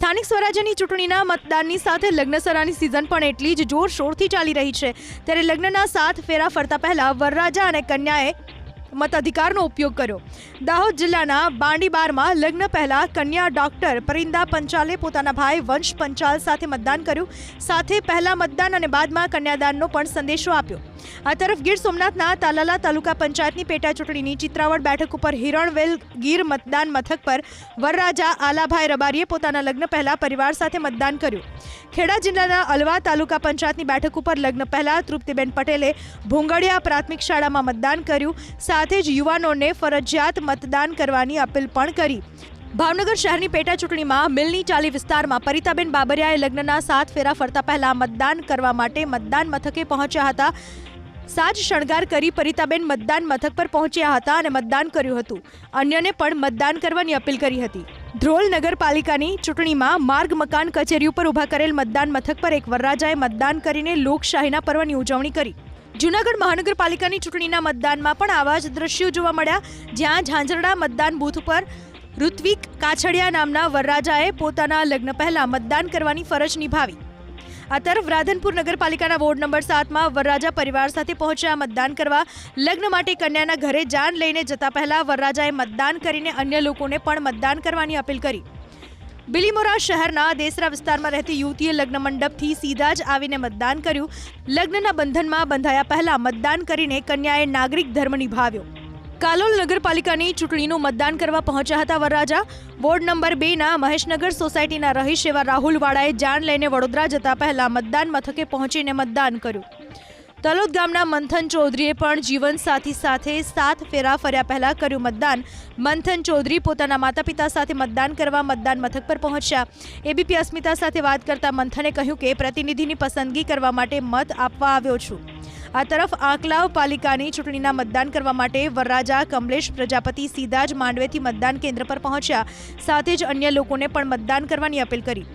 સ્થાનિક સ્વરાજ્યની ચૂંટણીના મતદાનની સાથે લગ્નસરાની સિઝન પણ એટલી જ જોરશોરથી ચાલી રહી છે. ત્યારે લગ્નના સાત ફેરા ફરતા પહેલા વરરાજા અને કન્યાએ મતાધિકારનો ઉપયોગ કર્યો. દાહોદ જિલ્લાના બાંડીબારમાં લગ્ન પહેલા કન્યા ડોક્ટર પરિંદા પંચાલે પોતાના ભાઈ વંશ પંચાલ સાથે મતદાન કર્યું. સાથે પહેલા મતદાન અને બાદમાં કન્યાદાનનો પણ સંદેશો આપ્યો. આ તરફ ગીર સોમનાથના તાલાલા તાલુકા પંચાયતની પેટા ચૂંટણીની ચિત્રાવડ બેઠક ઉપર હિરણવેલ ગીર મતદાન મથક પર વરરાજા આલાભાઈ રબારીએ પોતાના લગ્ન પહેલા પરિવાર સાથે મતદાન કર્યું. ખેડા જિલ્લાના અલવા તાલુકા પંચાયતની બેઠક ઉપર લગ્ન પહેલા તૃપ્તિબેન પટેલે ભોંગડિયા પ્રાથમિક શાળામાં મતદાન કર્યું. સાથે જ યુવાનોને ફરજિયાત મતદાન કરવાની અપીલ પણ કરી. ભાવનગર શહેરની પેટા ચૂંટણીમાં મિલની ચાલી વિસ્તારમાં પરિતાબેન બાબરિયાએ લગ્નના સાત ફેરા ફરતા પહેલા મતદાન કરવા માટે મતદાન મથકે પહોંચ્યા હતા. સાજ શણગાર કરી પરિતાબેન મતદાન મથક પર પહોંચ્યા હતા અને મતદાન કર્યું હતું. અન્યને પણ મતદાન કરવાની અપીલ કરી હતી. ધ્રોલ નગરપાલિકાની ચૂંટણીમાં માર્ગ મકાન કચેરી ઉપર ઊભા કરેલ મતદાન મથક પર એક વરરાજાએ મતદાન કરીને લોકશાહીના પર્વની ઉજવણી કરી. જૂનાગઢ મહાનગરપાલિકાની ચૂંટણીના મતદાનમાં પણ આવા જ દ્રશ્યો જોવા મળ્યા, જ્યાં ઝાંઝરડા મતદાન બૂથ ઉપર ઋત્વિક કાછડિયા નામના વરરાજાએ પોતાના લગ્ન પહેલા મતદાન કરવાની ફરજ નિભાવી. આ તરફ રાધનપુર નગરપાલિકાના વોર્ડ નંબર સાતમાં વરરાજા પરિવાર સાથે પહોંચ્યા મતદાન કરવા, લગ્ન માટે કન્યાના ઘરે જાન લઈને જતા પહેલા વરરાજાએ મતદાન કરીને અન્ય લોકોને પણ મતદાન કરવાની અપીલ કરી. બિલીમોરા શહેરના દેસરા વિસ્તારમાં રહેતી યુવતીએ લગ્ન મંડપથી સીધા જ આવીને મતદાન કર્યું. લગ્નના બંધનમાં બંધાયા પહેલા મતદાન કરીને કન્યાએ નાગરિક ધર્મ નિભાવ્યો. કાલોલ નગરપાલિકાની ચૂંટણીનું મતદાન કરવા પહોંચ્યા હતા વરરાજા. વોર્ડ નંબર બેના મહેશનગર સોસાયટીના રહીશ એવા રાહુલ વાળાએ જાન લઈને વડોદરા જતા પહેલા મતદાન મથકે પહોંચીને મતદાન કર્યું. તલોદ ગામના મંથન ચૌધરીએ પણ જીવન સાથી સાથે સાત ફેરા ફર્યા પહેલા કર્યું મતદાન. મંથન ચૌધરી પોતાના માતા પિતા સાથે મતદાન કરવા મતદાન મથક પર પહોંચ્યા. એબીપી અસ્મિતા સાથે વાત કરતા મંથને કહ્યું કે પ્રતિનિધિની પસંદગી કરવા માટે મત આપવા આવ્યો છું. આ તરફ આંકલાવ પાલિકાની ચૂંટણીના મતદાન કરવા માટે વરરાજા કમલેશ પ્રજાપતિ સીધા જ માંડવેથી મતદાન કેન્દ્ર પર પહોંચ્યા. સાથે જ અન્ય લોકોને પણ મતદાન કરવાની અપીલ કરી.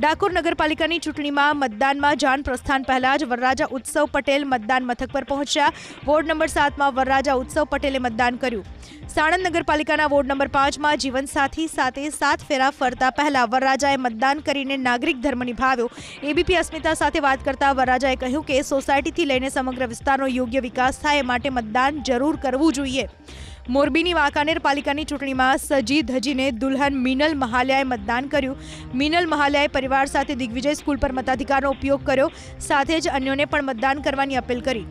ડાકોર નગરપાલિકાની ચૂંટણીમાં મતદાનમાં જાન પ્રસ્થાન પહેલા જ વરરાજા ઉત્સવ પટેલ મતદાન મથક પર પહોંચ્યા. વોર્ડ નંબર સાતમાં વરરાજા ઉત્સવ પટેલે મતદાન કર્યું. સાણંદ નગરપાલિકાના વોર્ડ નંબર પાંચમાં જીવનસાથી સાથે સાત ફેરા ફરતા પહેલા વરરાજાએ મતદાન કરીને નાગરિક ધર્મ નિભાવ્યો. એબીપી અસ્મિતા સાથે વાત કરતા વરરાજાએ કહ્યું કે સોસાયટીથી લઈને સમગ્ર વિસ્તારનો યોગ્ય વિકાસ થાય માટે મતદાન જરૂર કરવું જોઈએ. મોરબીની વાંકાનેર પાલિકાની ચૂંટણીમાં સજી ધજીને દુલ્હન મિનલ મહાલિયાએ મતદાન કર્યું. મિનલ મહાલિયાએ પરિવાર સાથે દિગ્વિજય સ્કૂલ પર મતાધિકારનો ઉપયોગ કર્યો. સાથે જ અન્યોને પણ મતદાન કરવાની અપીલ કરી.